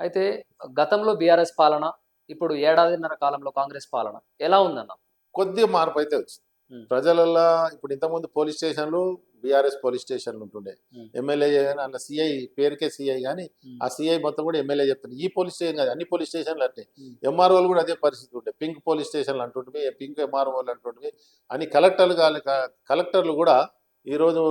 అయితే గతంలో బీఆర్ఎస్ పాలన ఇప్పుడు ఏడాదిన్నర కాలంలో కాంగ్రెస్ పాలన ఎలా ఉందన్న? కొద్దిగా మార్పు అయితే వచ్చింది. ప్రజలల్లో ఇప్పుడు ఇంతకుముందు పోలీస్ స్టేషన్లు బీఆర్ఎస్ పోలీస్ స్టేషన్లు ఉంటుండే. ఎమ్మెల్యే అలా సిఐ పేరుకే సిఐ కానీ ఆ సిఐ మొత్తం కూడా ఎమ్మెల్యే చెప్తారు ఈ పోలీస్ స్టేషన్ కాదు అన్ని పోలీస్ స్టేషన్లు అంటే. ఎంఆర్ఓలు కూడా అదే పరిస్థితి ఉంటాయి పింక్ పోలీస్ స్టేషన్లు అంటుంటివి పింక్ ఎంఆర్ఓలు అంటుంటివి అని కలెక్టర్లు కలెక్టర్లు కూడా ఈరోజు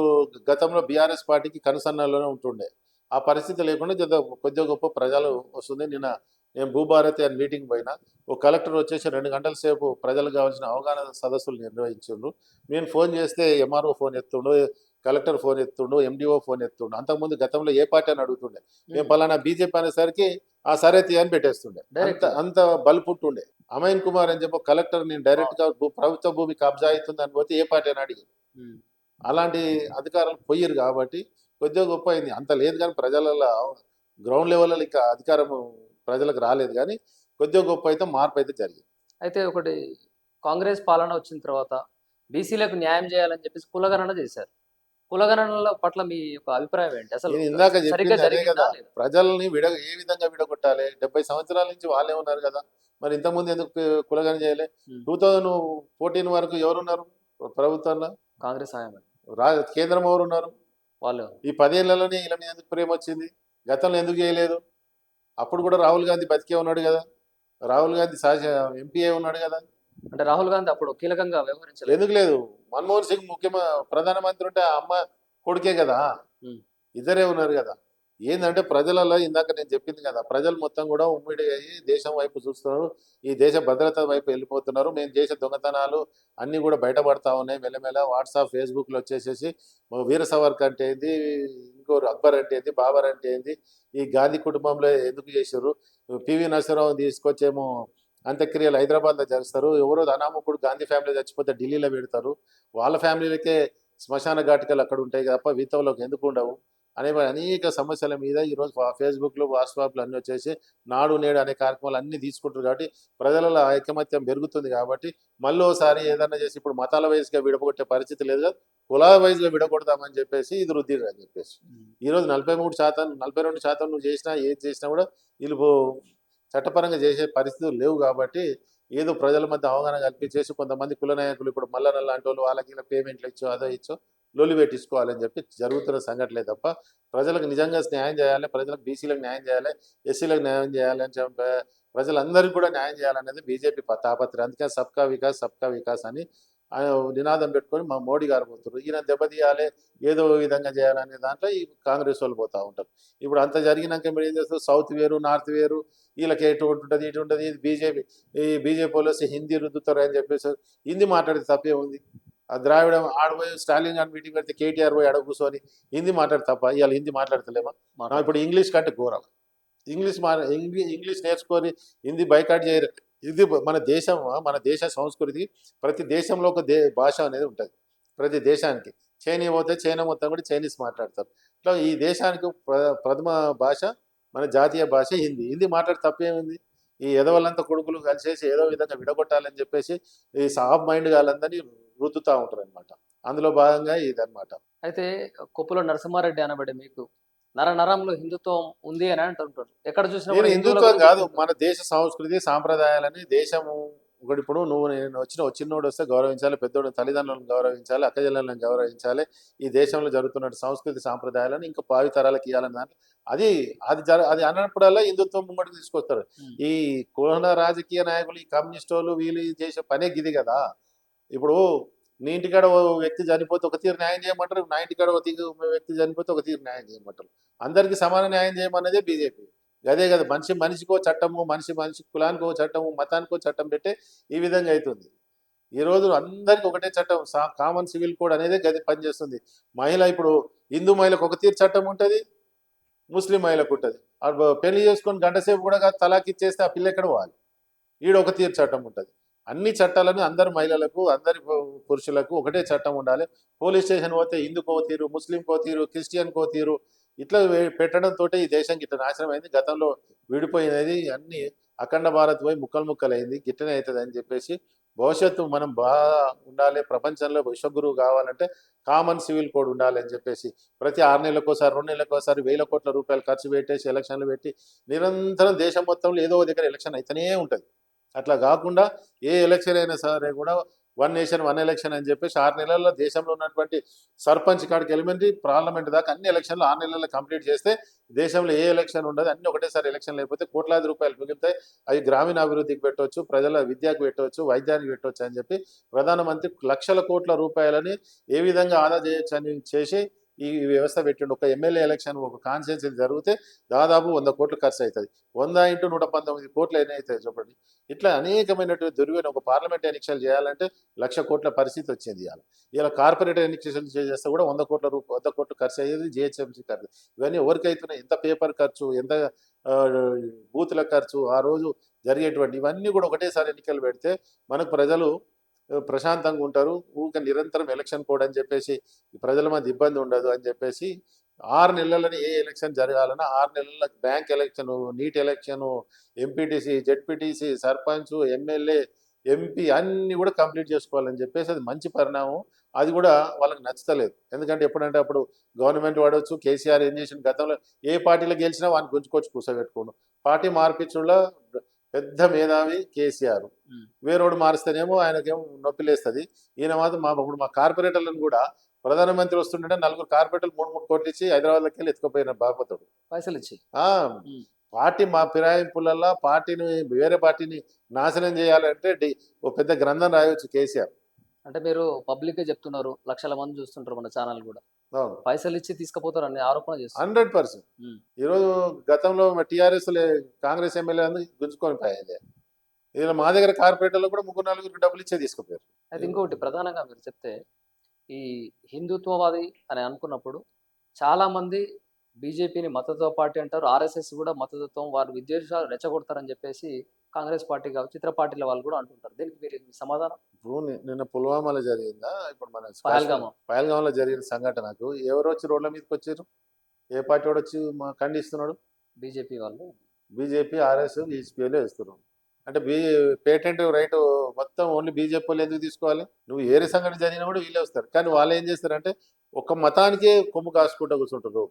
గతంలో బీఆర్ఎస్ పార్టీకి కనుసన్నల్లోనే ఉంటుండే. ఆ పరిస్థితి లేకుండా కొద్దిగా కొద్దిగా గొప్ప ప్రజలు వస్తుంది. నిన్న నేను భూభారతి అని మీటింగ్ పోయినా ఓ కలెక్టర్ వచ్చేసి రెండు గంటల సేపు ప్రజలకు కావాల్సిన అవగాహన సదస్సులు నిర్వహించిండ్రు. నేను ఫోన్ చేస్తే ఎంఆర్ఓ ఫోన్ ఎత్తుండు కలెక్టర్ ఫోన్ ఎత్తుండు ఎండిఓ ఫోన్ ఎత్తుండు. అంతకుముందు గతంలో ఏ పార్టీ అని అడుగుతుండే. మేము. పలానా బీజేపీ అనేసరికి ఆ సరే తీ అని పెట్టేస్తుండే. Direct. అంత బలుపుట్టుండే అమైన్ కుమార్ అని చెప్పి కలెక్టర్ నేను డైరెక్ట్గా ప్రభుత్వ భూమి కబ్జా అవుతుంది అని పోతే ఏ పార్టీ అని అడిగి. అలాంటి అధికారాలు పోయారు కాబట్టి కొద్దిగా గొప్ప అయింది. అంత లేదు కానీ ప్రజలలో గ్రౌండ్ లెవెల్లో ఇంకా అధికారం ప్రజలకు రాలేదు కానీ కొద్దిగా గొప్ప అయితే మార్పు అయితే జరిగింది. అయితే ఒకటి కాంగ్రెస్ పాలన వచ్చిన తర్వాత బీసీలకు న్యాయం చేయాలని చెప్పేసి కులగణన చేశారు. కులగణనల పట్ల మీ యొక్క అభిప్రాయం ఏంటి? అసలు ఇందాక కదా? ప్రజల్ని విడ ఏ విధంగా విడగొట్టాలి? డెబ్బై సంవత్సరాల నుంచి వాళ్ళే ఉన్నారు కదా. మరి ఇంతకుముందు ఎందుకు కు- కులగన చేయలే. టూ థౌజండ్ ఫోర్టీన్ వరకు ఎవరున్నారు? ప్రభుత్వంలో కాంగ్రెస్ కేంద్రం ఎవరున్నారు? వాళ్ళు ఈ పదేళ్ళలోనే వీళ్ళ మీద ఎందుకు ప్రేమ వచ్చింది? గతంలో ఎందుకు చేయలేదు? అప్పుడు కూడా రాహుల్ గాంధీ బతికే ఉన్నాడు కదా. రాహుల్ గాంధీ సహజ ఎంపీ ఉన్నాడు కదా. అంటే రాహుల్ గాంధీ అప్పుడు కీలకంగా వ్యవహరించలేదు. ఎందుకు లేదు? మన్మోహన్ సింగ్ ముఖ్యమ ప్రధానమంత్రి ఉంటే ఆ అమ్మ కొడుకే కదా. ఇద్దరే ఉన్నారు కదా. ఏంటంటే ప్రజలలో ఇందాక నేను చెప్పింది కదా ప్రజలు మొత్తం కూడా ఉమ్మడి అయ్యి దేశం వైపు చూస్తున్నారు ఈ దేశ భద్రత వైపు వెళ్ళిపోతున్నారు. మేము చేసే దొంగతనాలు అన్నీ కూడా బయటపడతా ఉన్నాయి. మెల్లమెల్ల వాట్సాప్ ఫేస్బుక్లో వచ్చేసేసి వీర సవర్క్ అంటే ఏంది ఇంకోరు అక్బర్ అంటే ఏంది బాబర్ అంటే ఏంది ఈ గాంధీ కుటుంబంలో ఎందుకు చేశారు? పివి నరసింహరావు తీసుకొచ్చేమో అంత్యక్రియలు హైదరాబాద్లో చేస్తారు. ఎవరో అనామకుడు గాంధీ ఫ్యామిలీ చచ్చిపోతే ఢిల్లీలో పెడతారు. వాళ్ళ ఫ్యామిలీలకే శ్మశాన ఘాటికలు అక్కడ ఉంటాయి తప్ప వీతంలోకి ఎందుకు ఉండవు? అనే అనేక సమస్యల మీద ఈరోజు ఫేస్బుక్లు వాట్సాప్లు అన్నీ వచ్చేసి నాడు నేడు అనే కార్యక్రమాలు అన్నీ తీసుకుంటారు కాబట్టి ప్రజలలో ఐకమత్యం పెరుగుతుంది కాబట్టి మళ్ళీ ఒకసారి ఏదన్నా చేసి ఇప్పుడు మతాల వయసుగా విడగొట్టే పరిస్థితి లేదు కదా కులాల వయసుగా విడగొడదామని చెప్పేసి ఇది రుద్దిరు అని చెప్పేసి. ఈరోజు నలభై మూడు శాతం నలభై రెండు శాతం నువ్వు చేసినా ఏది చేసినా కూడా వీళ్ళు చట్టపరంగా చేసే పరిస్థితులు లేవు కాబట్టి ఏదో ప్రజల మధ్య అవగాహన కల్పించేసి కొంతమంది కుల నాయకులు ఇప్పుడు మల్లన్న లాంటి వాళ్ళు వాళ్ళకి పేమెంట్లు ఇచ్చో అదో ఇచ్చో లొల్లి పెట్టించుకోవాలని చెప్పి జరుగుతున్న సంఘటనలే తప్ప ప్రజలకు నిజంగా న్యాయం చేయాలి ప్రజలకు బీసీలకు న్యాయం చేయాలి ఎస్సీలకు న్యాయం చేయాలి అని చెప్పి ప్రజలందరికీ కూడా న్యాయం చేయాలనేది బీజేపీ తాపత్రం అందుకే సబ్కా వికాస్ సబ్కా వికాస్ అని నినాదం పెట్టుకొని మా మోడీ గారు పోతున్నారు. ఈయన దెబ్బతీయాలి ఏదో విధంగా చేయాలనే దాంట్లో ఈ కాంగ్రెస్ వాళ్ళు పోతా ఉంటారు. ఇప్పుడు అంత జరిగినాక మీరు ఏం చేస్తారు? సౌత్ వేరు నార్త్ వేరు వీళ్ళకి ఎటు ఉంటుంది ఇటు ఉంటుంది ఇది బీజేపీ ఈ బీజేపీ వాళ్ళు హిందీ రుద్దుతారు అని చెప్పేసి హిందీ మాట్లాడితే తప్పే ఉంది ద్రావిడ ఆడపోయి స్టాలిన్ గారి మీటింగ్ పెడితే కేటీఆర్ పోయి అడగ కూర్చొని హిందీ మాట్లాడి తప్ప ఇవాళ హిందీ మాట్లాడతలేమా? నా ఇప్పుడు ఇంగ్లీష్ కంటే ఘోరం. ఇంగ్లీష్ మా ఇంగ్లీ- ఇంగ్లీష్ నేర్చుకొని హిందీ బైకాట్ చేయరు. ఇది మన దేశం మన దేశ సంస్కృతి ప్రతి దేశంలో ఒక దే భాష అనేది ఉంటుంది. ప్రతి దేశానికి. చైనా పోతే చైనా మొత్తం కూడా చైనీస్ మాట్లాడతారు. ఇట్లా ఈ దేశానికి ప్ర- ప్రథమ భాష మన జాతీయ భాష హిందీ. హిందీ మాట్లాడి తప్పేముంది? ఈ ఎదవలంతా కొడుకులు కలిసేసి ఏదో విధంగా విడగొట్టాలని చెప్పేసి ఈ సాఫ్ మైండ్ వాళ్ళందరినీ రుద్దుతూ ఉంటారు అనమాట అందులో భాగంగా ఇదన్నమాట. అయితే కొప్పుల నరసింహారెడ్డి అనబడే మీకు నర నరంలో హిందుత్వం ఉంది అని అంటుంటారు ఎక్కడ చూసినా హిందుత్వం కాదు. మన దేశ సంస్కృతి సాంప్రదాయాలని దేశము ఒకటి ఇప్పుడు నువ్వు నేను వచ్చిన చిన్నోడు వస్తే గౌరవించాలి పెద్దోడు తల్లిదండ్రులను గౌరవించాలి అక్కజల్లను గౌరవించాలి ఈ దేశంలో జరుగుతున్న సంస్కృతి సాంప్రదాయాలను ఇంకా భావితరాలకు ఇవ్వాలని దాంట్లో అది అది జర అది అన్నప్పుడల్లా హిందుత్వం ముంగడికి తీసుకొస్తారు. ఈ కుల రాజకీయ నాయకులు ఈ కమ్యూనిస్ట్ వాళ్ళు వీళ్ళు చేసే పనే గిది కదా. ఇప్పుడు నీ ఇంటికాడ ఓ వ్యక్తి చనిపోతే ఒక తీరు న్యాయం చేయమంటారు నా ఇంటికాడ ఒక తీరు వ్యక్తి చనిపోతే ఒక తీరు న్యాయం చేయమంటారు. అందరికీ సమాన న్యాయం చేయమన్నదే బీజేపీ. అదే కదా మనిషి మనిషికో చట్టము మనిషి మనిషి కులానికో చట్టము మతానికో చట్టం పెట్టే ఈ విధంగా అవుతుంది ఈ రోజు అందరికి ఒకటే చట్టం కామన్ సివిల్ కోడ్ అనేది గది పనిచేస్తుంది. మహిళ ఇప్పుడు హిందూ మహిళకు ఒక తీరు చట్టం ఉంటుంది ముస్లిం మహిళకు ఉంటుంది. పెళ్ళి చేసుకొని గంట సేపు కూడా కాదు ఇచ్చేస్తే ఆ పిల్ల ఎక్కడ పోవాలి? ఈడ ఒక తీరు చట్టం ఉంటుంది. అన్ని చట్టాలను అందరు మహిళలకు అందరి పురుషులకు ఒకటే చట్టం ఉండాలి. పోలీస్ స్టేషన్ పోతే హిందూకో తీరు ముస్లింకో తీరు క్రిస్టియన్కో తీరు ఇట్లా పెట్టడంతో ఈ దేశం గిట్ట నాశనం అయింది గతంలో విడిపోయినది అన్ని అఖండ భారత్ పోయి ముక్కలు ముక్కలైంది గిట్టనే అవుతుంది అని చెప్పేసి భవిష్యత్తు మనం బాగా ఉండాలి. ప్రపంచంలో విశ్వగురువు కావాలంటే కామన్ సివిల్ కోడ్ ఉండాలి అని చెప్పేసి ప్రతి ఆరు నెలలకోసారి రెండు నెలలకోసారి వేల కోట్ల రూపాయలు ఖర్చు పెట్టేసి ఎలక్షన్లు పెట్టి నిరంతరం దేశం మొత్తంలో ఏదో దగ్గర ఎలక్షన్ అయితేనే ఉంటుంది. అట్లా కాకుండా ఏ ఎలక్షన్ అయినా సరే కూడా వన్ నేషన్ వన్ ఎలక్షన్ అని చెప్పేసి ఆరు నెలల్లో దేశంలో ఉన్నటువంటి సర్పంచ్ కాడికి ఎలిమెంటరీ పార్లమెంట్ దాకా అన్ని ఎలక్షన్లు ఆరు నెలల్లో కంప్లీట్ చేస్తే దేశంలో ఏ ఎలక్షన్ ఉండదు. అన్ని ఒకటేసారి ఎలక్షన్ లేకపోతే కోట్లాది రూపాయలు మిగులుతాయి. అవి గ్రామీణ అభివృద్ధికి పెట్టవచ్చు ప్రజల విద్యకు పెట్టవచ్చు వైద్యానికి పెట్టవచ్చు అని చెప్పి ప్రధానమంత్రి లక్షల కోట్ల రూపాయలని ఏ విధంగా ఆదా చేయొచ్చు అని చేసి ఈ వ్యవస్థ పెట్టిండు. ఒక ఎమ్మెల్యే ఎలక్షన్ ఒక కాన్స్టిట్యూన్సీ జరిగితే దాదాపు వంద కోట్లు ఖర్చు అవుతుంది వంద ఇంటూ నూట పంతొమ్మిది కోట్లు ఎన్ని అవుతాయి చూడండి ఇట్లా అనేకమైనటువంటి దొరికిన ఒక పార్లమెంట్ ఎన్నికలు చేయాలంటే లక్ష కోట్ల పరిస్థితి వచ్చింది ఇవాళ ఇలా కార్పొరేట్ ఎన్నికలు చేస్తే కూడా వంద కోట్ల రూపాయలు వంద కోట్లు ఖర్చు అయ్యేది జిహెచ్ఎంసీ ఖర్చు. ఇవన్నీ ఎవరికైతున్నాయి ఎంత పేపర్ ఖర్చు ఎంత బూతుల ఖర్చు ఆ రోజు జరిగేటువంటి ఇవన్నీ కూడా ఒకటేసారి ఎన్నికలు పెడితే మనకు ప్రజలు ప్రశాంతంగా ఉంటారు. ఊరికే నిరంతరం ఎలక్షన్ కోడ్ అని చెప్పేసి ప్రజల మధ్య ఇబ్బంది ఉండదు అని చెప్పేసి ఆరు నెలలని ఏ ఎలక్షన్ జరగాలన్నా ఆరు నెలల bank election neat election MPTC ZPTC sarpanch MLA MP అన్నీ కూడా కంప్లీట్ చేసుకోవాలని చెప్పేసి అది మంచి పరిణామం. అది కూడా వాళ్ళకి నచ్చలేదు. ఎందుకంటే ఎప్పుడంటే అప్పుడు గవర్నమెంట్ వాడవచ్చు కేసీఆర్ ఏం చేసిన గతంలో ఏ పార్టీలో గెలిచినా వాడిని గుంజుకొచ్చి కూర్చోబెట్టుకోండు పార్టీ మార్పించుల్లో పెద్ద మేధావి కేసీఆర్. వేరోడు మారిస్తేనేమో ఆయనకేమో నొప్పిలేస్తుంది ఈయన మాత్రం మా ఇప్పుడు మా కార్పొరేటర్లను కూడా ప్రధానమంత్రి వస్తుంటే నలుగురు కార్పొరేటర్లు మూడు మూడు కోట్లు ఇచ్చి హైదరాబాద్లోకి వెళ్ళి ఎత్తుకుపోయిన బాపతుడు. పైసలు ఇచ్చి. పార్టీ మా ఫిరాయింపులల్లో పార్టీని వేరే పార్టీని నాశనం చేయాలంటే ఓ పెద్ద గ్రంథం రాయవచ్చు కేసీఆర్. అంటే మీరు పబ్లిక్ చెప్తున్నారు లక్షల మంది చూస్తుంటారు మన ఛానల్ కూడా. పైసలు ఇచ్చి తీసుకుపోతారు అనే ఆరోపణ చేస్తారు. Hundred percent. ఈరోజు గతంలో టీఆర్ఎస్ కాంగ్రెస్ ఎమ్మెల్యే గుంజుకొని పోయింది. ఇలా మా దగ్గర కార్పొరేటర్లు కూడా ముగ్గురు నలుగురు డబ్బులు ఇచ్చే తీసుకుపోయారు. అయితే ఇంకొకటి ప్రధానంగా మీరు చెప్తే ఈ హిందుత్వవాది అని అనుకున్నప్పుడు చాలా మంది బీజేపీని మతత్వ పార్టీ అంటారు ఆర్ఎస్ఎస్ కూడా మతతత్వం వారు విద్వేషాలు రెచ్చగొడతారని చెప్పేసి కాంగ్రెస్ పార్టీ కావచ్చు ఇతర పార్టీల వాళ్ళు కూడా అంటుంటారు. దీనికి మీరు సమాధానం? ఇప్పుడు నిన్న పుల్వామాలో జరిగిందా? ఇప్పుడు మన. పహల్గామలో జరిగిన సంఘటనకు ఎవరు వచ్చి రోడ్ల మీదకి వచ్చారు? ఏ పార్టీ వాడు వచ్చి మా ఖండిస్తున్నాడు? బీజేపీ వాళ్ళు. బీజేపీ ఆర్ఎస్ బీజేపీలో వేస్తున్నాం అంటే బీ పేటెంట్ రైట్ మొత్తం ఓన్లీ బీజేపీ వాళ్ళు ఎందుకు తీసుకోవాలి? నువ్వు ఏరే సంఘటన జరిగినా కూడా వీళ్ళే వస్తారు. కానీ వాళ్ళు ఏం చేస్తారంటే ఒక మతానికే కొమ్ము కాసుకుంటూ కూర్చుంటారు.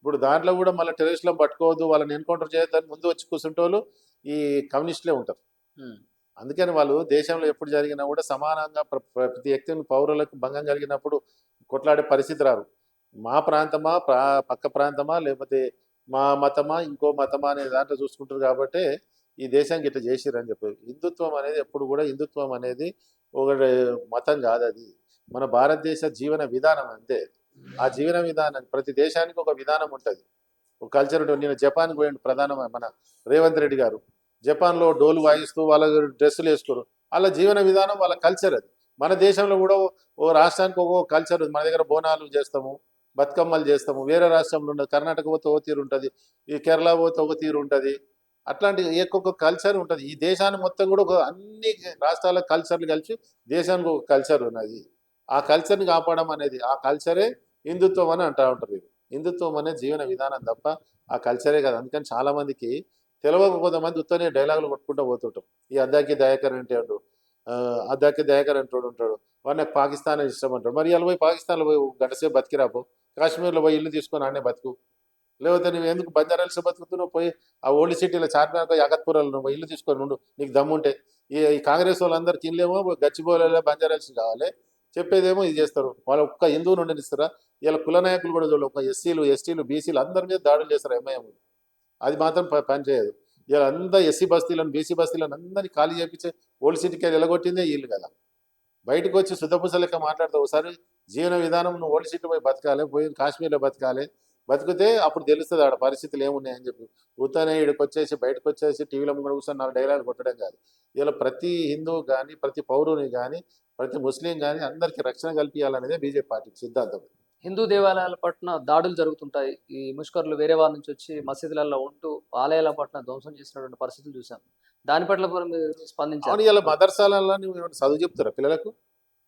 ఇప్పుడు దాంట్లో కూడా మళ్ళీ టెర్రరిస్టులను పట్టుకోవద్దు వాళ్ళని ఎన్కౌంటర్ చేయొద్దని ముందు వచ్చి కూర్చుంటోళ్ళు ఈ కమ్యూనిస్టులే ఉంటారు. అందుకని వాళ్ళు దేశంలో ఎప్పుడు జరిగినా కూడా సమానంగా ప్ర- ప్ర- ప్రతి వ్యక్తిని పౌరులకు భంగం కలిగినప్పుడు కొట్లాడే పరిస్థితి రారు. మా ప్రాంతమా ప్రా పక్క ప్రాంతమా లేకపోతే మా మతమా ఇంకో మతమా అనే దాంట్లో చూసుకుంటారు కాబట్టి ఈ దేశానికి ఇట్లా చేసిరని చెప్పి హిందుత్వం అనేది ఎప్పుడు కూడా హిందుత్వం అనేది ఒక మతం కాదు అది. మన భారతదేశ జీవన విధానం అంతే. ఆ జీవన విధానం ప్రతి దేశానికి ఒక విధానం ఉంటుంది. ఒక కల్చర్ ఉంటుంది నేను జపాన్కి పోయిండు ప్రధాన మన రేవంత్ రెడ్డి గారు. జపాన్లో డోలు వాయిస్తూ వాళ్ళ డ్రెస్సులు వేసుకోరు. వాళ్ళ జీవన విధానం వాళ్ళ కల్చర్ అది. మన దేశంలో కూడా ఓ- రాష్ట్రానికి ఒక కల్చర్ ఉంది. మన దగ్గర బోనాలు చేస్తాము బతుకమ్మలు చేస్తాము. వేరే రాష్ట్రంలో ఉండదు కర్ణాటక పోతే ఒక తీరు ఉంటుంది ఈ కేరళ పోతే ఒక తీరు ఉంటుంది. అట్లాంటి ఒక్కొక్క కల్చర్ ఉంటుంది. ఈ దేశాన్ని మొత్తం కూడా ఒక అన్ని రాష్ట్రాల కల్చర్లు కలిసి దేశానికి ఒక కల్చర్ ఉన్నది. ఆ కల్చర్ని కాపాడడం అనేది ఆ కల్చరే హిందుత్వం అని అంటూ ఉంటారు హిందుత్వం అనే జీవన విధానం తప్ప ఆ కల్చరే కదా. అందుకని చాలా మందికి కొంతమంది ఉత్తనే డైలాగులు కొట్టుకుంటూ పోతుంటాం. ఈ అద్దాకి దయాకర్ అంటే అంటాడు అద్దాకి దయాకర్ అంటాడు ఉంటాడు. వాడు నాకు పాకిస్తాన్ ఇష్టం అంటాడు. మరి ఇలా పోయి పాకిస్తాన్లో పోయి గంటసేపు బతికిరాపో కాశ్మీర్లో పోయి ఇల్లు తీసుకొని ఆడనే బతుకు. లేకపోతే నువ్వు ఎందుకు బంజారాల్సి బతుకుతున్నావు? పోయి ఆ ఓల్డ్ సిటీలో చార్మినార్ యాగత్పురాలు నువ్వు ఇల్లు తీసుకొని ఉండు. నీకు దమ్ముంటే. ఈ కాంగ్రెస్ వాళ్ళందరికీ ఇల్లేమో గచ్చిబోలలో బంజారాల్సి కావాలి. చెప్పేదేమో ఇది చేస్తారు. వాళ్ళ ఒక్క హిందువుని ఉండనిస్తారా ఇలా కుల నాయకులు కూడా చూడాలి ఒక ఎస్సీలు ఎస్టీలు బీసీలు అందరి మీద దాడులు చేస్తారు ఎంఐఎం అది మాత్రం ప- పని చేయదు. ఇలా అంతా ఎస్సీ బస్తీలను బీసీ బస్తీలను అందరినీ ఖాళీ చేపించే ఓల్డ్ సిటీకి ఎలగొట్టిందే వీళ్ళు కదా. బయటకు వచ్చి శుద్ధపూస లెక్క ఒకసారి జీవన విధానం నువ్వు ఓల్డ్ సిటీ పోయి బతకాలి పోయి కాశ్మీర్లో బతకాలి బతికితే అప్పుడు తెలుస్తుంది ఆడ పరిస్థితులు ఏమున్నాయని చెప్పి. ఉత్తనే ఇక్కడికి వచ్చేసి బయటకు వచ్చేసి టీవీలో ముందు కూర్చొని నాలుగు డైలాగ్ కొట్టడం కాదు. ఇలా ప్రతి హిందువు కానీ ప్రతి పౌరుని కానీ ప్రతి ముస్లిం కానీ అందరికీ రక్షణ కల్పించాలనేదే బీజేపీ పార్టీ సిద్ధాంతం. హిందూ దేవాలయాల పట్ల దాడులు జరుగుతుంటాయి. ఈ ముష్కర్లు వేరే వారి నుంచి వచ్చి మసీదులలో ఉంటూ ఆలయాల పట్ల ధ్వంసం చేసినటువంటి పరిస్థితులు చూసాం దాని పట్ల స్పందించారు. ఇలా మదర్సాలలో చదువు చెప్తారా పిల్లలకు?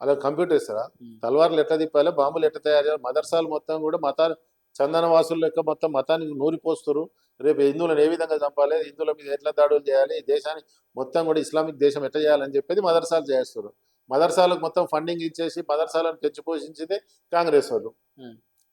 అలా కంప్యూటర్ ఇస్తారా. తలవార్లు ఎట్లా తిప్పాలి బాంబులు ఎట్లా తయారు చేయాలి మదర్సాలు మొత్తం కూడా మతాలు చందన వాసుల లెక్క మొత్తం మతానికి నూరిపోస్తారు. రేపు హిందువులను ఏ విధంగా చంపాలి? హిందువుల మీద ఎట్లా దాడులు చేయాలి? దేశాన్ని మొత్తం కూడా ఇస్లామిక్ దేశం ఎట్లా చేయాలని చెప్పేది మదర్సాలు చేస్తారు. మదర్సాలకు మొత్తం ఫండింగ్ ఇచ్చేసి మదర్సాలను పెంచి పోషించిందే కాంగ్రెస్ వాళ్ళు.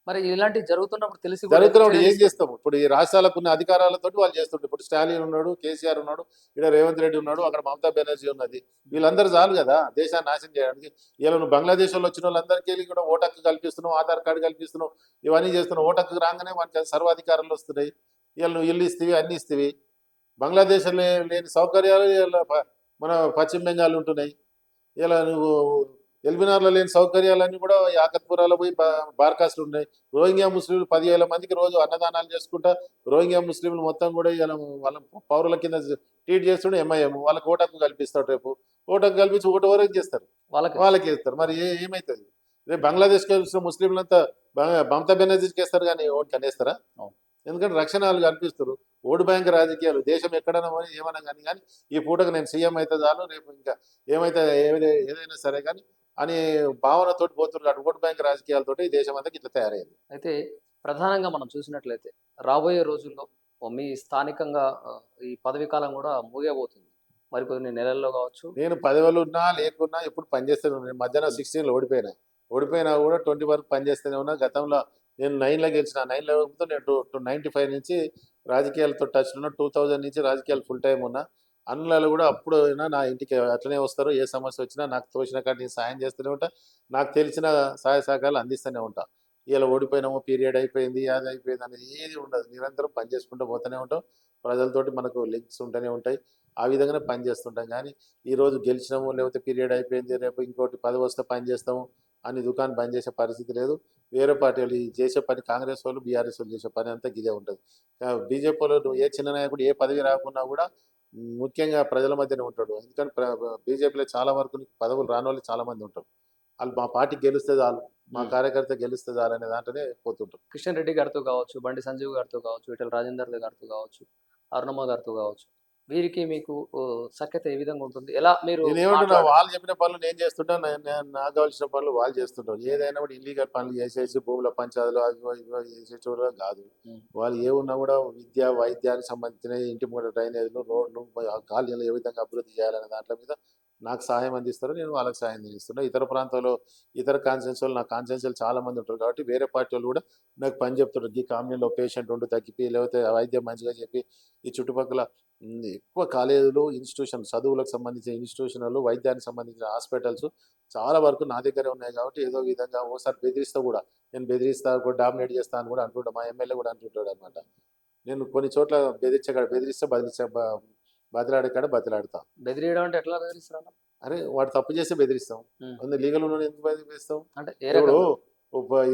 మరి ఇలాంటివి జరుగుతున్నప్పుడు తెలిసి జరుగుతున్నప్పుడు ఏం చర్యలు చేస్తాం? ఇప్పుడు ఈ రాష్ట్రాలకు ఉన్న అధికారాలతో వాళ్ళు చేస్తుంటారు. ఇప్పుడు స్టాలిన్ ఉన్నాడు కేసీఆర్ ఉన్నాడు ఇక్కడ రేవంత్ రెడ్డి ఉన్నాడు అక్కడ మమతా బెనర్జీ ఉన్నది. వీళ్ళందరూ చాలు కదా దేశాన్ని నాశనం చేయడానికి. ఇలా నువ్వు బంగ్లాదేశ్ వాళ్ళు వచ్చిన వాళ్ళందరికీ వెళ్ళి కూడా ఓటక్కు కల్పిస్తున్నావు ఆధార్ కార్డు కల్పిస్తున్నావు ఇవన్నీ చేస్తున్నావు. ఓటక్కు రాగానే మనకి సర్వాధికారాలు వస్తున్నాయి. వీళ్ళు నువ్వు ఇల్లు ఇస్తేవి అన్ని ఇస్తేవి. బంగ్లాదేశ్లో లేని సౌకర్యాలు మన పశ్చిమ బెంగాల్ ఉంటున్నాయి. ఇలా నువ్వు ఎల్బినార్లో లేని సౌకర్యాలన్నీ కూడా ఈ ఆకత్పురాలో పోయి బార్కాస్లు ఉన్నాయి. రోహింగ్యా ముస్లింలు పదివేల మందికి రోజు అన్నదానాలు చేసుకుంటా రోహింగ్యా ముస్లింలు మొత్తం కూడా ఇలా వాళ్ళ పౌరుల కింద ట్రీట్ చేస్తుండే ఎంఐఎం వాళ్ళకి ఓటకు కల్పిస్తాడు రేపు. ఓటకు కల్పించి ఓటు వరకు చేస్తారు? వాళ్ళకి. వాళ్ళకి వేస్తారు మరి ఏ ఏమవుతుంది రేపు బంగ్లాదేశ్కి వచ్చిన ముస్లింలంతా మమతా బెనర్జీకి వేస్తారు కానీ ఓటు కనేస్తారా. ఎందుకంటే రక్షణ వాళ్ళు కల్పిస్తారు ఓటు బ్యాంక్ రాజకీయాలు. దేశం ఎక్కడైనా ఏమన్నా కానీ కానీ ఈ పూటకు నేను సీఎం అయితే చాలు రేపు ఇంకా ఏమైతే ఏదై- ఏదైనా సరే కానీ అని భావనతోటి పోతున్నారు. ఓటు బ్యాంక్ రాజకీయాలతోటి ఈ దేశం అంతా ఇట్లా తయారైంది. అయితే ప్రధానంగా మనం చూసినట్లయితే రాబోయే రోజుల్లో మీ స్థానికంగా ఈ పదవి కాలం కూడా ముగియబోతుంది మరికొన్ని నెలల్లో కావచ్చు. నేను పదవులు ఉన్నా లేకున్నా ఇప్పుడు పనిచేస్తూనే నేను మధ్యాహ్నం సిక్స్టీన్లో ఓడిపోయినా. ఓడిపోయినా కూడా ట్వంటీ వరకు పనిచేస్తూనే ఉన్నా. గతంలో నేను నైన్లో గెలిచిన నైన్లో నేను టూ నైంటీ ఫైవ్ నుంచి రాజకీయాలతో టచ్ ఉన్నా టూ థౌజండ్ నుంచి రాజకీయాలు ఫుల్ టైం ఉన్నా. అన్నలు కూడా అప్పుడు అయినా నా ఇంటికి అట్లనే వస్తారు. ఏ సమస్య వచ్చినా నాకు తోచిన కాడ నేను సాయం చేస్తూనే ఉంటా. నాకు తెలిసిన సహాయ సహకారాలు అందిస్తూనే ఉంటా. ఇలా ఓడిపోయినాము పీరియడ్ అయిపోయింది అది అయిపోయింది అనేది ఏది ఉండదు. నిరంతరం పని చేసుకుంటూ పోతూనే ఉంటాం. ప్రజలతోటి మనకు లింక్స్ ఉంటూనే ఉంటాయి. ఆ విధంగానే పని చేస్తుంటాం. కానీ ఈరోజు గెలిచినాము లేకపోతే పీరియడ్ అయిపోయింది రేపు ఇంకోటి పది వస్తే పని చేస్తాము అని దుకాణం బంద్ చేసే పరిస్థితి లేదు. వేరే పార్టీ వాళ్ళు చేసే పని కాంగ్రెస్ వాళ్ళు బీఆర్ఎస్ వాళ్ళు చేసే పని అంతా గిదే ఉంటుంది. బీజేపీ వాళ్ళు ఏ చిన్న నాయకుడు ఏ పదవి రాకున్నా కూడా ముఖ్యంగా ప్రజల మధ్యనే ఉంటాడు. ఎందుకంటే బీజేపీలో చాలా వరకు పదవులు రాని వాళ్ళు చాలా మంది ఉంటారు. వాళ్ళు మా పార్టీ గెలిస్తే చాలు మా. కార్యకర్త గెలిస్తే చాలు అనే దాంట్లోనే పోతుంటారు. కిషన్ రెడ్డి గారితో కావచ్చు బండి సంజీవ్ గారితో కావచ్చు ఇటల రాజేందర్ గారితో కావచ్చు అరుణమ్మ గారితో కావచ్చు వీరికి మీకు సఖ్యత ఏ విధంగా ఉంటుంది? ఎలా మీరు వాళ్ళు చెప్పిన పనులు నేను చేస్తుంటా నాకు కావాల్సిన పనులు వాళ్ళు చేస్తుంటారు. ఏదైనా కూడా ఇల్లీగల్ పనులు చేసేసి భూముల పంచాయతీలు అవి చేసేటోళ్ళు కాదు. వాళ్ళు ఏమున్నా కూడా విద్య వైద్యానికి సంబంధించిన ఇంటి ముందు డ్రైనేజీలు రోడ్లు కాలనీలు ఏ విధంగా అభివృద్ధి చేయాలనే దాంట్లో మీద నాకు సహాయం అందిస్తారు నేను వాళ్ళకి సహాయం అందిస్తున్నా. ఇతర ప్రాంతాల్లో ఇతర కాన్సెన్స్ వాళ్ళు నా కాన్సెన్స్ చాలా మంది ఉంటారు కాబట్టి వేరే పార్టీ వాళ్ళు కూడా నాకు పని చెప్తుంటారు. ఈ కాలనీలో పేషెంట్ ఉండి తగ్గిపి లేకపోతే వైద్యం మంచిగా చెప్పి ఈ చుట్టుపక్కల ఎక్కువ కాలేజీలు ఇన్స్టిట్యూషన్ చదువులకు సంబంధించిన ఇన్స్టిట్యూషన్లు వైద్యానికి సంబంధించిన హాస్పిటల్స్ చాలా వరకు నా దగ్గరే ఉన్నాయి కాబట్టి ఏదో విధంగా ఓసారి బెదిరిస్తా కూడా నేను బెదిరిస్తా కూడా డామినేట్ చేస్తా అని కూడా అంటుంటా మా ఎమ్మెల్యే కూడా అంటుంటాడు అనమాట నేను కొన్ని చోట్ల బెదిరించే కాడ బెదిరిస్తే బదిలిస్తే బతిలాడే కాడ బతిలాడతా బెదిరియడం అంటే ఎట్లా బెదిరిస్తారు అన్న? అరే వాడు తప్పు చేస్తే బెదిరిస్తాం. లీగల్ ఉన్న ఎందుకు బెదిరిస్తాం అంటే ఇప్పుడు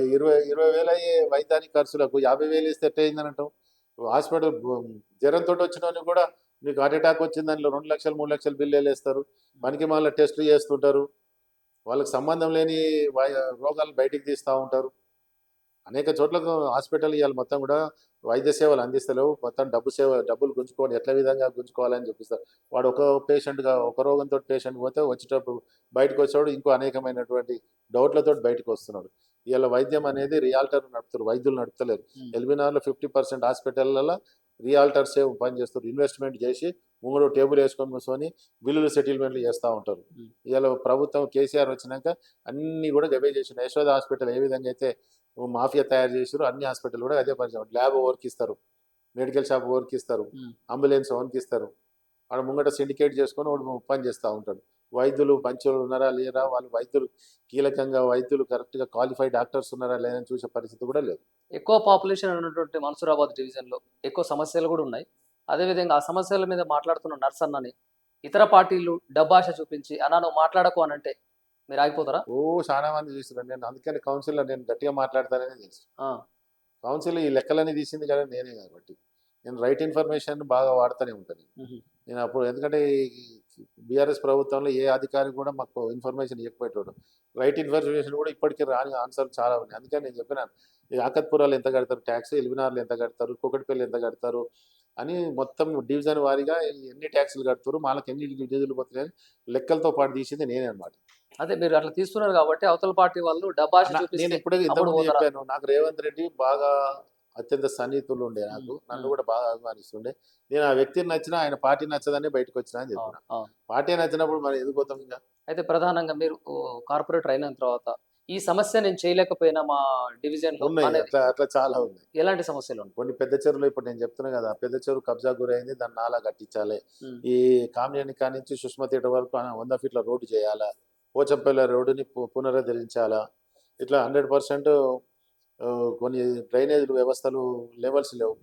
ఇరవై ఇరవై వేలు అయ్యే వైద్యానికి ఖర్చులకు యాభై వేలు ఇస్తే ఎట్ట అయిందని అంటాం హాస్పిటల్ జ్వరంతో వచ్చిన కూడా మీకు హార్ట్ అటాక్ వచ్చింది దానిలో రెండు లక్షలు మూడు లక్షలు బిల్లు వేస్తారు మనకి మళ్ళీ టెస్టులు చేస్తుంటారు. వాళ్ళకి సంబంధం లేని వై- రోగాలు బయటికి తీస్తూ ఉంటారు. అనేక చోట్ల హాస్పిటల్ ఇవాళ మొత్తం కూడా వైద్య సేవలు అందిస్తలేవు. మొత్తం డబ్బు సేవ డబ్బులు గుంజుకోవాలి. ఎట్ల విధంగా గుంజుకోవాలని చూపిస్తారు వాడు ఒక పేషెంట్గా ఒక రోగంతో పేషెంట్ పోతే వచ్చేటప్పుడు బయటకు వచ్చేవాడు ఇంకో అనేకమైనటువంటి డౌట్లతో బయటకు వస్తున్నాడు. ఇవాళ వైద్యం అనేది రియాల్టర్ నడుపుతారు వైద్యులు నడుపుతలేరు. ఎల్బినార్లో ఫిఫ్టీ పర్సెంట్ హాస్పిటల్లో రియాల్టర్సే పనిచేస్తారు. ఇన్వెస్ట్మెంట్ చేసి ముంగడు టేబుల్ వేసుకొని కూర్చొని బిల్లులు సెటిల్మెంట్లు చేస్తూ ఉంటారు. ఇవాళ ప్రభుత్వం కేసీఆర్ వచ్చినాక అన్ని కూడా గవే చేసిన యశోద హాస్పిటల్ ఏ విధంగా అయితే మాఫియా తయారు చేసారో అన్ని హాస్పిటల్ కూడా అదే పని ల్యాబ్ వర్క్ ఇస్తారు మెడికల్ షాప్ వర్క్ ఇస్తారు. అంబులెన్స్ వర్క్ ఇస్తారు. ఆడ ముంగట సిండికేట్ చేసుకొని వాడు పని చేస్తూ ఉంటాడు. వైద్యులు మంచోళ్ళు ఉన్నారా లేరా? వాళ్ళు వైద్యులు కీలకంగా వైద్యులు కరెక్ట్గా క్వాలిఫైడ్ డాక్టర్స్ ఉన్నారా లేదని చూసే పరిస్థితి కూడా లేదు. ఎక్కువ పాపులేషన్ ఉన్నటువంటి మన్సూరాబాద్ డివిజన్లో ఎక్కువ సమస్యలు కూడా ఉన్నాయి. అదేవిధంగా ఆ సమస్యల మీద మాట్లాడుతున్న నర్స్ అన్నని ఇతర పార్టీలు డబ్బాష చూపించి అన్నా నువ్వు మాట్లాడకు అని అంటే మీరు ఆగిపోతారా? ఓ చాలా మంది చూస్తున్నారు. నేను అందుకని కౌన్సిల్లో నేను గట్టిగా మాట్లాడతానని తెలుసు. కౌన్సిల్ ఈ లెక్కలన్నీ తీసింది కదా నేనే కాబట్టి. నేను రైట్ ఇన్ఫర్మేషన్ బాగా వాడుతూనే ఉంటాను. నేను అప్పుడు ఎందుకంటే బీఆర్ఎస్ ప్రభుత్వంలో ఏ అధికారి కూడా మాకు ఇన్ఫర్మేషన్ ఇవ్వకపోయేటోడు. రైట్ ఇన్ఫర్మేషన్ కూడా ఇప్పటికీ రాని ఆన్సర్ చాలా ఉన్నాయి. అందుకని నేను చెప్పినాను. ఈ ఆకత్పురాలు ఎంత కడతారు? ట్యాక్స్ ఎలిమినార్లు ఎంత కడతారు? కుకటిపల్లి ఎంత కడతారు? అని మొత్తం డివిజన్ వారీగా ఎన్ని ట్యాక్సులు కడతారు? వాళ్ళకి ఎన్ని నిధులు పోతున్నాయి అని లెక్కలతో పాటు తీసింది నేనే అనమాట అదే మీరు అట్లా తీస్తున్నారు కాబట్టి అవతల పార్టీ వాళ్ళు డబ్బాష నా- నేను ఇప్పుడే ఇంతకుముందు? చెప్పాను. నాకు రేవంత్ రెడ్డి బాగా అత్యంత సన్నిహితులు ఉండే నాకు. నన్ను. కూడా బాగా అభిమానిస్తుండే. నేను ఆ వ్యక్తిని నచ్చినా ఆయన పార్టీ నచ్చదని బయటకు వచ్చినా అని చెప్పిన. పార్టీ నచ్చినప్పుడు మరి ఎందుకు పోతాం ఇంకా? అయితే ప్రధానంగా మీరు కార్పొరేటర్ అయిన తర్వాత ఈ సమస్య నేను చేయలేకపోయినా మా డివిజన్ ఉన్నాయి. అట్లా అట్లా చాలా ఉన్నాయి. ఎలాంటి సమస్యలు ఉంటాయి కొన్ని పెద్ద చెరువులు ఇప్పుడు నేను చెప్తున్నా కదా పెద్ద చెరువు కబ్జా గురైంది దాన్ని నాలా కట్టించాలి. ఈ కామినేని కాడి నుంచి సుష్మా థియేటర్ వరకు వంద ఫీట్ల రోడ్డు చేయాలా? పోచంపల్లి రోడ్డుని పునరుద్ధరించాలా? ఇట్లా హండ్రెడ్ పర్సెంట్ కొన్ని డ్రైనేజ్ వ్యవస్థలు లెవెల్స్ లేవు.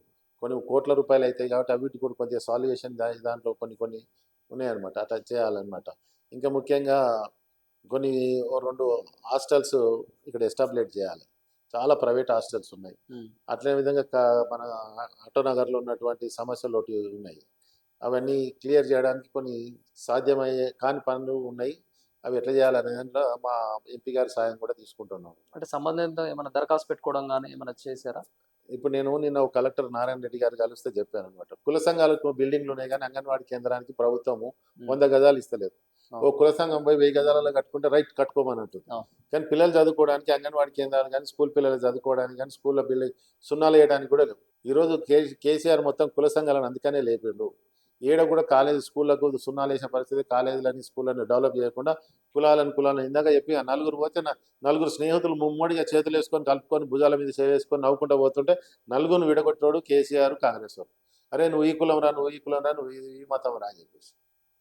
కొన్ని కోట్ల రూపాయలు అవుతాయి కాబట్టి అవిటి కూడా కొద్దిగా సాల్యుయేషన్ దాంట్లో కొన్ని కొన్ని ఉన్నాయన్నమాట. అట్లా చేయాలన్నమాట. ఇంకా ముఖ్యంగా కొన్ని రెండు హాస్టల్స్ ఇక్కడ ఎస్టాబ్లిష్ చేయాలి. చాలా ప్రైవేట్ హాస్టల్స్ ఉన్నాయి. అట్లే విధంగా మన ఆటోనగర్లో ఉన్నటువంటి సమస్యలు ఒకటి ఉన్నాయి. అవన్నీ క్లియర్ చేయడానికి కొన్ని సాధ్యమయ్యే కాని పనులు ఉన్నాయి. అవి ఎట్లా చేయాలనే దాంట్లో మా ఎంపీ గారి సాయం కూడా తీసుకుంటున్నాం. అంటే సంబంధిత ఏమైనా దరఖాస్తు పెట్టుకోవడం కానీ ఏమైనా చేశారా? ఇప్పుడు నేను నిన్న ఒక కలెక్టర్ నారాయణ రెడ్డి గారు కలిస్తే చెప్పాను అనమాట కుల సంఘాలకు బిల్డింగ్లు ఉన్నాయి కానీ అంగన్వాడీ కేంద్రానికి ప్రభుత్వము వంద గజాలు ఇస్తలేదు. ఓ కుల సంఘం పోయి వెయ్యి గజాలలో కట్టుకుంటే రైట్ కట్టుకోమని అంటుంది ఆ. కానీ పిల్లలు చదువుకోవడానికి అంగన్వాడీ కేంద్రాలు కానీ స్కూల్ పిల్లలు చదువుకోవడానికి కానీ స్కూల్లో బిల్డింగ్ సున్నాలు వేయడానికి కూడా లేవు. ఈరోజు కే కేసీఆర్ మొత్తం కుల సంఘాలను అందుకనే లేపిండు. ఏడ కూడా కాలేజ్ స్కూళ్ళకు సున్నాలు వేసిన పరిస్థితి కాలేజీలని స్కూళ్ళని డెవలప్ చేయకుండా కులాలను కులాలను ఇందాక చెప్పి ఆ నలుగురు పోతే నలుగురు స్నేహితులు ముమ్మడిగా చేతులు వేసుకొని కలుపుకొని భుజాల మీద వేసుకొని నవ్వుకుంటూ పోతుంటే నలుగురిని విడగొట్టాడు కేసీఆర్ కాంగ్రెస్ వాడు అరే నువ్వు ఈ కులం రా నువ్వు ఈ కులం రా నువ్వు ఈ- మతం రా అని చెప్పేసి.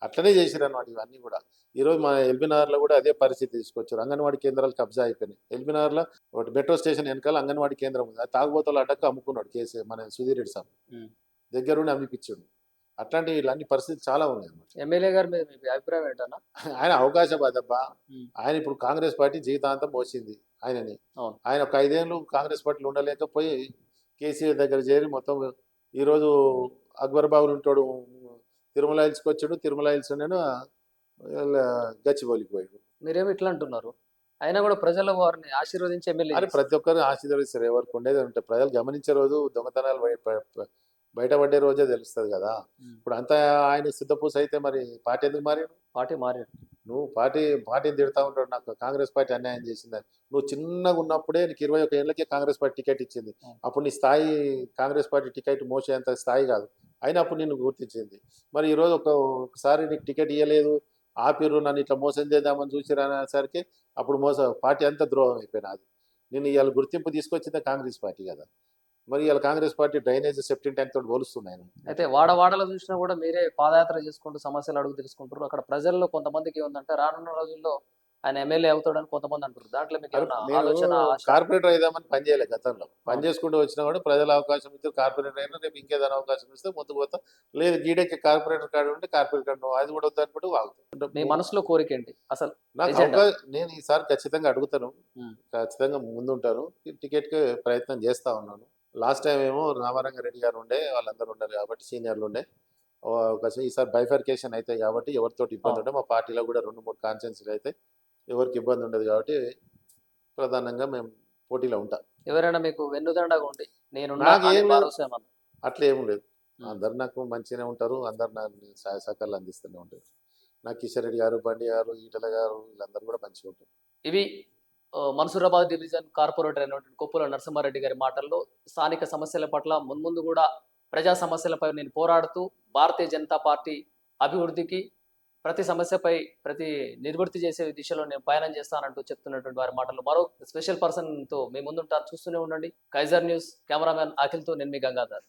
అట్లనే చేసిరు అన్నమాట ఇవన్నీ కూడా. ఈరోజు మన ఎల్బీనగర్లో కూడా అదే పరిస్థితి తీసుకొచ్చారు. అంగన్వాడీ కేంద్రాలు కబ్జా అయిపోయినాయి. ఎల్బీనగర్లో ఒకటి మెట్రో స్టేషన్ వెనకాల అంగన్వాడీ కేంద్రం ఉంది. అది తాగుబోతులు అడ్డక అమ్ముకున్నాడు కేసీఆర్ మన సుధీర్ రెడ్డి సార్. దగ్గరుండి అమ్మిపించాడు. అట్లాంటి ఇలాంటి పరిస్థితి చాలా ఉన్నాయి అన్నమాట ఎమ్మెల్యే గారి మీద మీ అభిప్రాయం ఏంటన్నా? ఆయన అవకాశవాదబ్బా మ్మ్. ఆయన ఇప్పుడు కాంగ్రెస్ పార్టీ జీవితాంతం మోసింది ఆయనని. ఆయన ఒక ఐదేళ్ళు కాంగ్రెస్ పార్టీలో ఉండలేకపోయి కేసీఆర్ దగ్గర చేరి మొత్తం ఈరోజు అక్బర్ బాబులు ఉంటాడు తిరుమల హిల్స్కి వచ్చాడు తిరుమల హిల్స్ నేను గచ్చిబౌలికి పోయాడు మీరేమో ఇట్లా అంటున్నారు? అయినా కూడా ప్రజల వారిని ఆశీర్వదించి ఎమ్మెల్యే ప్రతి ఒక్కరు ఆశీర్వదిస్తారు. ఎవరికి ఉండేది అంటే ప్రజలు గమనించే రోజు దొంగతనాలు బయ- బయ- బయ- బయటపడే రోజే తెలుస్తుంది కదా. ఇప్పుడు అంతా ఆయన సిద్ధపూస అయితే మరి పార్టీ ఎందుకు మారి పార్టీ మారాడు. నువ్వు పార్టీ పార్టీని తిడతా ఉంటాడు నాకు. కాంగ్రెస్ పార్టీ అన్యాయం చేసిందని. నువ్వు చిన్నగా ఉన్నప్పుడే నీకు ఇరవై ఒక ఏళ్ళకే కాంగ్రెస్ పార్టీ టికెట్ ఇచ్చింది. అప్పుడు నీ స్థాయి కాంగ్రెస్ పార్టీ టికెట్ మోసేంత స్థాయి కాదు. అయినా అప్పుడు నిన్ను గుర్తించింది. మరి ఈరోజు ఒక ఒకసారి నీకు టికెట్ ఇవ్వలేదు ఆపిర్రు నన్ను ఇట్లా మోసం చేద్దామని చూసిరా అనేసరికి అప్పుడు మోస పార్టీ అంతా ద్రోహం అయిపోయినది. నేను ఇవాళ గుర్తింపు తీసుకొచ్చిందే కాంగ్రెస్ పార్టీ కదా. మరి ఇవాళ Congress party drainage septic tank తోటి పోలుస్తున్నాయి అయితే వాడ వాడలో చూసినా కూడా మీరే పాదయాత్ర చేసుకుంటూ సమస్యలు అడుగు తెలుసుకుంటారు అక్కడ ప్రజల్లో కొంతమందికి ఏముందంటే రానున్న రోజుల్లో ఆయన ఎమ్మెల్యే అవుతాడని కొంతమంది అంటారు దాంట్లో మీకు? కార్పొరేటర్ అయిదామని పని చేయలే గతంలో. పని చేసుకుంటూ వచ్చినా కూడా ప్రజల అవకాశం ఇస్తే కార్పొరేటర్ అయినా రేపు ఇంకేదైనా అవకాశం ఇస్తే ముందుకు పోతాం. లేదు గీడకి కార్పొరేటర్ కార్డు ఉంటే కార్పొరేటర్ కార్డు అది కూడా వద్దనుకుంటే వాగుతాం మీ మనసులో కోరిక ఏంటి? అసలు నాకు నేను ఈసారి ఖచ్చితంగా అడుగుతాను. ఖచ్చితంగా ముందుంటాను. టికెట్కి ప్రయత్నం చేస్తా ఉన్నాను. లాస్ట్ టైం ఏమో రామారంగ రెడ్డి గారు ఉండే వాళ్ళందరూ ఉన్నారు కాబట్టి సీనియర్లు ఉండే ఈసారి బైఫర్కేషన్ అవుతాయి కాబట్టి ఎవరితో ఇబ్బంది. ఉంటే మా పార్టీలో కూడా రెండు మూడు కాన్ఫరెన్స్లు అయితే ఎవరికి ఇబ్బంది ఉండదు కాబట్టి ప్రధానంగా మేము పోటీలో ఉంటాం ఎవరైనా మీకు వెన్నుదండగా ఉండి నేను. అట్లా ఏం లేదు. అందరు నాకు మంచిగానే ఉంటారు అందరు నాకు సహాయ సహకారాలు అందిస్తూనే ఉంటారు నాకు కిషన్ రెడ్డి గారు బండి గారు ఈటల గారు వీళ్ళందరూ కూడా మంచిగా ఉంటారు ఇవి మన్సూరాబాద్ డివిజన్ కార్పొరేటర్ అయినటువంటి కొప్పుల నరసింహారెడ్డి గారి మాటల్లో స్థానిక సమస్యల పట్ల మున్ముందు కూడా ప్రజా సమస్యలపై నేను పోరాడుతూ భారతీయ జనతా పార్టీ అభివృద్ధికి ప్రతి సమస్యపై ప్రతి నిర్వృత్తి చేసే దిశలో నేను పయనం చేస్తానంటూ చెప్తున్నటువంటి వారి మాటలు మరో స్పెషల్ పర్సన్తో మీ ముందుంటారు చూస్తూనే ఉండండి. కైజర్ న్యూస్ కెమెరామెన్ అఖిల్తో నేను మీ గంగాధర్.